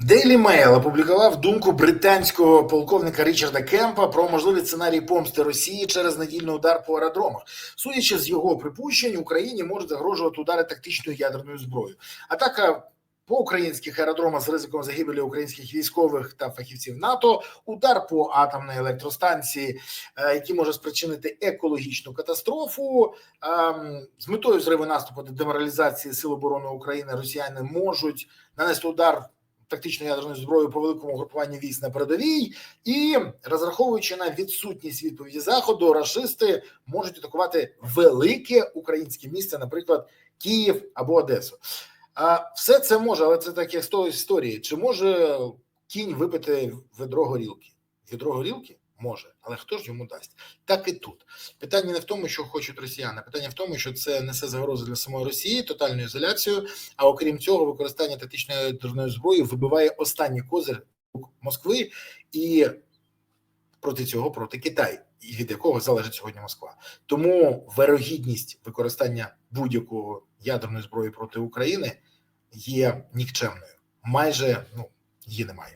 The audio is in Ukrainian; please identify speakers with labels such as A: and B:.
A: Daily Mail опублікував думку британського полковника Річарда Кемпа про можливий сценарій помсти Росії через недільний удар по аеродромах. Судячи з його припущень, Україні можуть загрожувати удари тактичною ядерною зброєю. Атака по українських аеродромах з ризиком загибелі українських військових та фахівців НАТО, удар по атомній електростанції, е, який може спричинити екологічну катастрофу. Ем, З метою зриву наступу та деморалізації Сил оборони України Росіяни можуть нанести удар тактичною ядерною зброєю по великому групуванню військ на передовій, і розраховуючи на відсутність відповіді заходу, рашисти можуть атакувати велике українське місце, наприклад, Київ або Одесу. А все це може, але це таке з тої історії. Чи може кінь випити ведро горілки? Ведро горілки може, але хто ж йому дасть? Так і тут питання не в тому, що хочуть росіяни, питання в тому, що це несе загрозу для самої Росії, тотальну ізоляцію. А окрім цього, використання тактичної ядерної зброї вибиває останній козир Москви і проти цього проти Китай, і від якого залежить сьогодні Москва. Тому вирогідність використання будь-якого ядерної зброї проти України є нікчемною. Майже ну її немає.